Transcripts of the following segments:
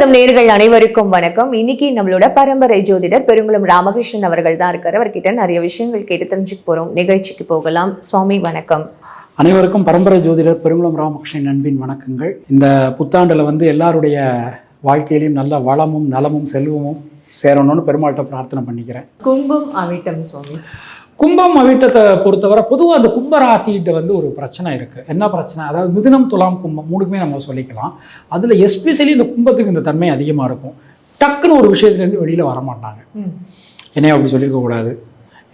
ஆசீர்வாதம் நேர்கள் அனைவருக்கும் வணக்கம். இன்னைக்கு நம்மளோட பரம்பரை ஜோதிடர் பெருங்குளம் ராமகிருஷ்ணன் அவர்கள் தான் இருக்காரு. அவர்கிட்ட நிறைய விஷயங்கள் கேட்டு தெரிஞ்சுக்க போறோம். நிகழ்ச்சிக்கு போகலாம். சுவாமி வணக்கம். அனைவருக்கும் பரம்பரை ஜோதிடர் பெருங்குளம் ராமகிருஷ்ணன் அன்பின் வணக்கங்கள். இந்த புத்தாண்டில் வந்து எல்லாருடைய வாழ்க்கையிலையும் நல்ல வளமும் நலமும் செல்வமும் சேரணும்னு பெருமாள்கிட்ட பிரார்த்தனை பண்ணிக்கிறேன். கும்பம் அவிட்டம் சுவாமி. கும்பம் அவிட்டத்தை பொறுத்தவரை பொதுவாக அந்த கும்ப ராசிகிட்ட வந்து ஒரு பிரச்சனை இருக்குது என்ன பிரச்சனை? அதாவது மிதுனம் துலாம் கும்பம் மூணுக்குமே நம்ம சொல்லிக்கலாம். அதில் எஸ்பெஷலி இந்த கும்பத்துக்கு இந்த தன்மை அதிகமாக இருக்கும். டக்குன்னு ஒரு விஷயத்துலேருந்து வெளியில் வர மாட்டாங்க என்னையும் அப்படி சொல்லியிருக்க கூடாது.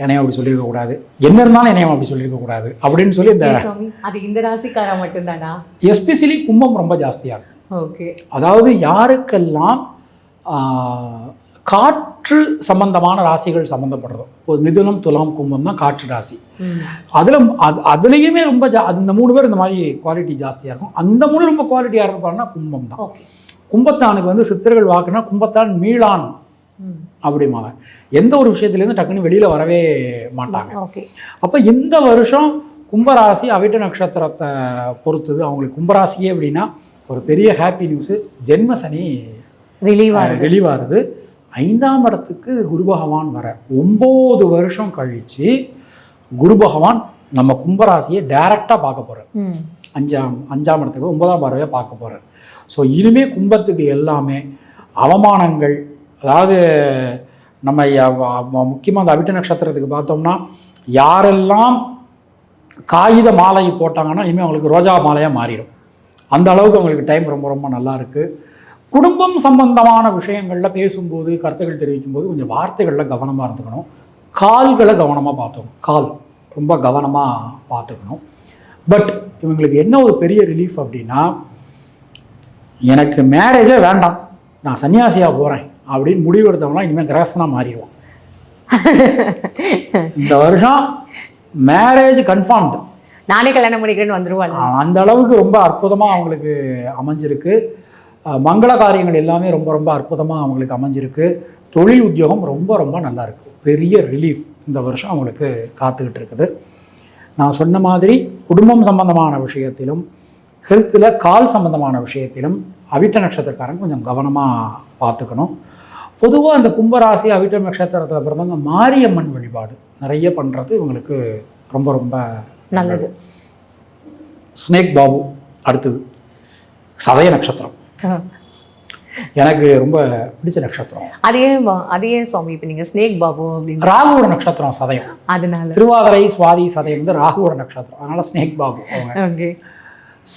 என்னையும் அப்படி சொல்லியிருக்க கூடாது. என்ன இருந்தாலும் என்னையும் அப்படி சொல்லியிருக்க கூடாது. அப்படின்னு சொல்லி இந்த அது இந்த ராசிக்காரா மட்டும்தானா? எஸ்பெஷலி கும்பம் ரொம்ப ஜாஸ்தியாக இருக்கும் ஓகே. அதாவது யாருக்கெல்லாம் காற்று சம்பந்தமான ராசிகள் சம்மந்தப்படுறதோ ஒரு மிதுனம் துலாம் கும்பம் தான் காற்று ராசி. அதில் அது அதுலேயுமே ரொம்ப ஜா அது இந்த மூணு பேர் இந்த மாதிரி குவாலிட்டி ஜாஸ்தியாக இருக்கும். அந்த மூணு ரொம்ப குவாலிட்டியாக இருப்பாங்கன்னா கும்பம் தான். ஓகே. கும்பத்தானுக்கு வந்து சித்தர்கள் வாக்குனா கும்பத்தான் மீளான் அப்படிம்பாங்க. எந்த ஒரு விஷயத்துலேருந்து டக்குன்னு வெளியில் வரவே மாட்டாங்க. ஓகே. அப்போ இந்த வருஷம் கும்பராசி அவிட்ட நட்சத்திரத்தை பொறுத்தது. அவங்களுக்கு கும்பராசியே அப்படின்னா ஒரு பெரிய ஹாப்பி நியூஸு ஜென்ம சனி ரிலீவ் வெளிவாருது. ஐந்தாம் இடத்துக்கு குரு பகவான் வர ஒம்பது வருஷம் கழித்து குரு பகவான் நம்ம கும்பராசியை டைரெக்டாக பார்க்க போகிறார் அஞ்சாம் அஞ்சாம் இடத்துக்கு ஒன்பதாம் பார்வையாக பார்க்க போகிறார் ஸோ இனிமே கும்பத்துக்கு எல்லாமே அவமானங்கள் அதாவது நம்ம முக்கியமாக அந்த அவிட்ட நட்சத்திரத்துக்கு பார்த்தோம்னா யாரெல்லாம் காகித மாலை போட்டாங்கன்னா இனிமேல் அவங்களுக்கு ரோஜா மாலையாக மாறிடும். அந்த அளவுக்கு அவங்களுக்கு டைம் ரொம்ப ரொம்ப நல்லா இருக்குது குடும்பம் சம்பந்தமான விஷயங்களில் பேசும்போது கருத்துக்கள் தெரிவிக்கும் போது கொஞ்சம் வார்த்தைகளில் கவனமாக இருந்துக்கணும். கால்களை கவனமாக பார்த்துக்கணும். கால் ரொம்ப கவனமாக பார்த்துக்கணும். பட் இவங்களுக்கு என்ன ஒரு பெரிய ரிலீஃப் அப்படின்னா எனக்கு மேரேஜே வேண்டாம். நான் சன்னியாசியாக போகிறேன் அப்படின்னு முடிவெடுத்தவங்களாம் இனிமேல் கிரகஸ்தனாக மாறிடுவான். இந்த வருஷம் மேரேஜ் கன்ஃபார்ம்டு நானே கல்யாணம் பண்ணிக்கிறேன்னு வந்துருவாங்க அந்த அளவுக்கு ரொம்ப அற்புதமாக அவங்களுக்கு அமைஞ்சிருக்கு. மங்கள காரியங்கள் எல்லாமே ரொம்ப ரொம்ப அற்புதமாக அவங்களுக்கு அமைஞ்சிருக்கு. தொழில் உத்தியோகம் ரொம்ப ரொம்ப நல்லா இருக்கு. பெரிய ரிலீஃப் இந்த வருஷம் அவங்களுக்கு காத்துக்கிட்டு இருக்குது. நான் சொன்ன மாதிரி குடும்பம் சம்பந்தமான விஷயத்திலும் ஹெல்த்தில் கால் சம்பந்தமான விஷயத்திலும் அவிட்ட நட்சத்திரக்காரங்க கொஞ்சம் கவனமாக பார்த்துக்கணும். பொதுவாக அந்த கும்பராசி அவிட்ட நட்சத்திரத்தில் பிறந்தவங்க மாரியம்மன் வழிபாடு நிறைய பண்ணுறது இவங்களுக்கு ரொம்ப ரொம்ப நல்லது. ஸ்னேக் பாபு அடுத்தது. சதய நட்சத்திரம். எனக்கு ரொம்ப பிடிச்ச நட்சத்திரம். அது அது சுவாமி? இப்போ நீங்க ஸ்னேக் பாபு அப்படின்னு. ராகுவோட நட்சத்திரம் சதயம். அதனால. திருவாதிரை சுவாதி சதயம் வந்து ராகுவோட நட்சத்திரம். அதனால ஸ்னேக் பாபு ஓகே.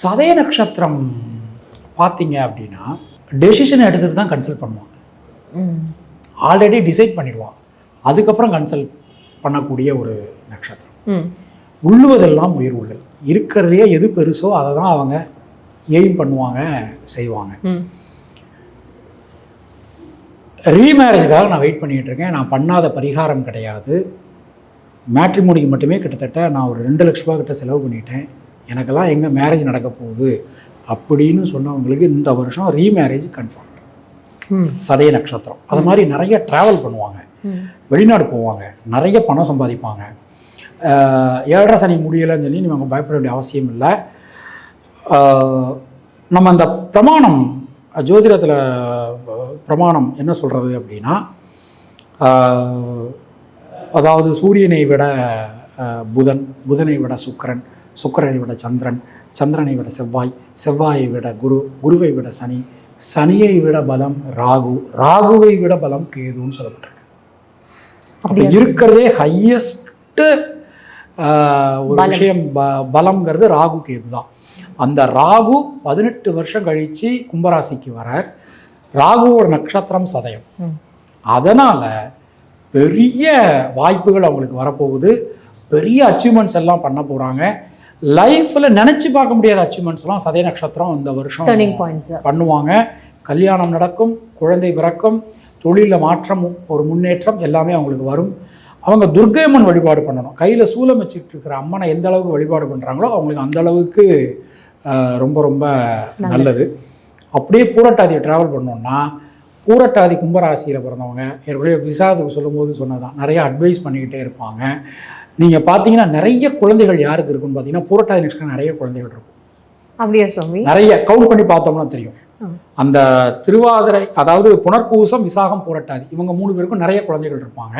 சதய நட்சத்திரம் பார்த்தீங்க அப்படின்னா டெசிஷன் எடுத்துட்டு தான் கன்சல்ட் பண்ணுவாங்க. ஆல்ரெடி டிசைட் பண்ணிடுவான். அதுக்கப்புறம் கன்சல்ட் பண்ணக்கூடிய ஒரு நட்சத்திரம். உள்ளுவதெல்லாம் உயிர் உள்ளது இருக்கிறதுலே எது பெருசோ அதை தான் அவங்க எய்ம் பண்ணுவாங்க செய்வாங்க. ரீமேரேஜுக்காக நான் வெயிட் பண்ணிகிட்டு இருக்கேன் நான் பண்ணாத பரிகாரம் கிடையாது. மேட்ரிமோனிக்கு மட்டுமே கிட்டத்தட்ட நான் ஒரு ரெண்டு லட்ச ரூபா கிட்ட செலவு பண்ணிட்டேன். எனக்கெல்லாம் எங்கே மேரேஜ் நடக்க போகுது அப்படின்னு சொன்னவங்களுக்கு இந்த வருஷம் ரீமேரேஜ் கன்ஃபார்ம். சதய நட்சத்திரம். அது மாதிரி நிறைய ட்ராவல் பண்ணுவாங்க. வெளிநாடு போவாங்க. நிறைய பணம் சம்பாதிப்பாங்க. ஏழரை சனி முடியலைன்னு சொல்லி நீங்க பயப்பட வேண்டிய அவசியம் இல்லை. நம்ம அந்த பிரமாணம் ஜோதிடத்தில் பிரமாணம் என்ன சொல்கிறது அப்படின்னா அதாவது சூரியனை விட புதன் புதனை விட சுக்கிரன் சுக்கிரனை விட சந்திரன் சந்திரனை விட செவ்வாய் செவ்வாயை விட குரு குருவை விட சனி சனியை விட பலம் ராகு ராகுவை விட பலம் கேதுன்னு சொல்லப்பட்டிருக்கு. அப்ப அப்படியா இருக்கிறதே ஹையஸ்ட் ஒரு. விஷயம் ப- பலம்ங்கிறது ராகு கேது தான். அந்த ராகு பதினெட்டு வருஷம் கழிச்சு கும்பராசிக்கு வரார். ராகுவோட நட்சத்திரம் சதயம். அதனால பெரிய வாய்ப்புகள் அவங்களுக்கு வரப்போகுது. பெரிய அச்சீவ்மெண்ட்ஸ் எல்லாம் பண்ண போறாங்க. லைஃப்ல நினைச்சு பார்க்க முடியாத அச்சீவ்மெண்ட்ஸ்லாம் சதய நட்சத்திரம் இந்த வருஷம் பண்ணுவாங்க. கல்யாணம் நடக்கும் குழந்தை பிறக்கும் தொழிலில் மாற்றம் ஒரு முன்னேற்றம் எல்லாமே அவங்களுக்கு வரும். அவங்க துர்க்கையம்மன் வழிபாடு பண்ணணும். கையில் சூலம் வச்சுட்டு இருக்கிற அம்மனை எந்த அளவுக்கு வழிபாடு பண்ணுறாங்களோ அவங்களுக்கு அந்த அளவுக்கு ரொம்ப ரொம்ப நல்லது. அப்படியே பூரட்டாதியை ட்ராவல் பண்ணோம்னா பூரட்டாதி கும்பராசியில் பிறந்தவங்க ஏற்கனவே விசாரத்துக்கு சொல்லும்போது சொன்னதான் நிறைய அட்வைஸ் பண்ணிக்கிட்டே இருப்பாங்க. நீங்கள் பார்த்தீங்கன்னா நிறைய குழந்தைகள் யாருக்கு இருக்குன்னு பார்த்தீங்கன்னா பூரட்டாதி நட்சத்திரம் நிறைய குழந்தைகள் இருக்கும். அப்படியா சுவாமி? நிறைய. கவுண்ட் பண்ணி பார்த்தோம்னா தெரியும். அந்த திருவாதிரை அதாவது புனர்பூசம் விசாகம் புரட்டாதி இவங்க மூணு பேருக்கும் நிறைய குழந்தைகள் இருப்பாங்க.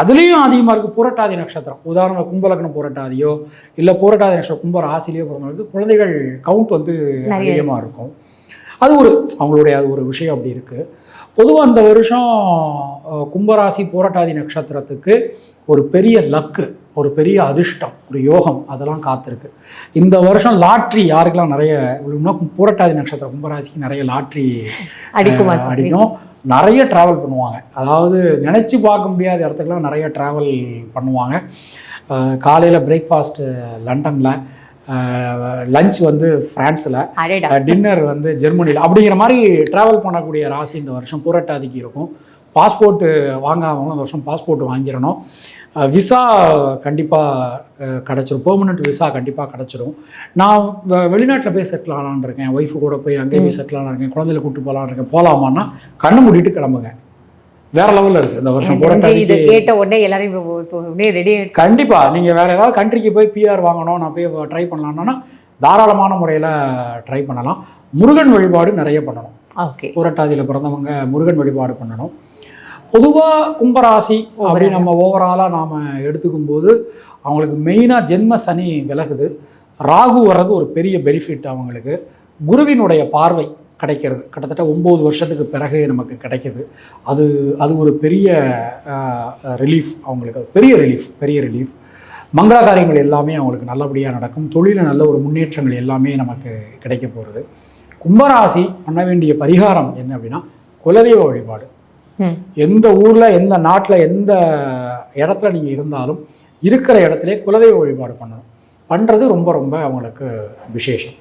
அதுலேயும் அதிகமாக இருக்குது புரட்டாதி நட்சத்திரம். உதாரணம் கும்பலக்னம் புரட்டாதியோ இல்லை புரட்டாதி நட்சத்திரம் கும்ப ராசிலேயோ பிறந்தவங்களுக்கு குழந்தைகள் கவுண்ட் வந்து அதிகமாக இருக்கும். அது ஒரு அவங்களுடைய ஒரு விஷயம் அப்படி இருக்குது பொதுவாக அந்த வருஷம் கும்பராசி போராட்டாதி நட்சத்திரத்துக்கு ஒரு பெரிய லக்கு ஒரு பெரிய அதிர்ஷ்டம் ஒரு யோகம் அதெல்லாம் காத்திருக்கு. இந்த வருஷம் லாட்ரி யாருக்கெல்லாம் நிறைய விழும்னா பூரட்டாதி நட்சத்திரம் கும்பராசிக்கு நிறைய லாட்ரி அடிக்குமா அடிக்கும். நிறைய ட்ராவல் பண்ணுவாங்க. அதாவது நினச்சி பார்க்க முடியாத இடத்துக்குலாம் நிறைய ட்ராவல் பண்ணுவாங்க. காலையில் பிரேக்ஃபாஸ்ட்டு லண்டனில் லஞ்ச் வந்து ஃப்ரான்ஸில் டின்னர் வந்து ஜெர்மனியில் அப்படிங்கிற மாதிரி ட்ராவல் பண்ணக்கூடிய ராசி இந்த வருஷம் புரட்டாதிக்கு இருக்கும். பாஸ்போர்ட்டு வாங்காதவங்களும் இந்த வருஷம் பாஸ்போர்ட் வாங்கிடணும். விசா கண்டிப்பாக கிடச்சிரும். பெர்மனெண்ட் விசா கண்டிப்பாக கிடச்சிரும். நான் வெளிநாட்டில் போய் செட்டில் ஆகலான்னு இருக்கேன். ஒய்ஃபு கூட போய் அங்கேயே போய் செட்டில் ஆகலான்னு இருக்கேன். குழந்தைகளை கூப்பிட்டு போகலான்னு இருக்கேன். போகலாமான்னா கண்ணு மூடிட்டு கிளம்புங்க. வேற லெவலில் இருக்குது இந்த வருஷம் தெரிஞ்சு இதை கேட்ட உடனே எல்லாரும் உடனே ரெடி கண்டிப்பா. நீங்க வேற ஏதாவது கண்ட்ரிக்கு போய் பிஆர் வாங்கணும். நான் போய் ட்ரை பண்ணலாம்னா தாராளமான முறையில் ட்ரை பண்ணலாம். முருகன் வழிபாடு நிறைய பண்ணணும். ஓகே புரட்டாதியில் பிறந்தவங்க முருகன் வழிபாடு பண்ணணும். பொதுவாக கும்பராசி அப்படி நம்ம ஓவராலாக நாம் எடுத்துக்கும் போது அவங்களுக்கு மெயினாக ஜென்ம சனி விலகுது. ராகு வர்றது ஒரு பெரிய பெனிஃபிட் அவங்களுக்கு. குருவினுடைய பார்வை கிடைக்கிறது. கிட்டத்தட்ட ஒம்பது வருஷத்துக்கு பிறகு நமக்கு கிடைக்குது. அது அது ஒரு பெரிய ரிலீஃப் அவங்களுக்கு. அது பெரிய ரிலீஃப் பெரிய ரிலீஃப் மங்கள காரியங்கள் எல்லாமே அவங்களுக்கு நல்லபடியாக நடக்கும். தொழிலில் நல்ல ஒரு முன்னேற்றங்கள் எல்லாமே நமக்கு கிடைக்க போகிறது கும்பராசி பண்ண வேண்டிய பரிகாரம் என்ன அப்படின்னா குலதெய்வ வழிபாடு. எந்த ஊரில் எந்த நாட்டில் எந்த இடத்துல நீங்கள் இருந்தாலும் இருக்கிற இடத்துல குலதெய்வ வழிபாடு பண்ணணும். பண்ணுறது ரொம்ப ரொம்ப அவங்களுக்கு விசேஷம்.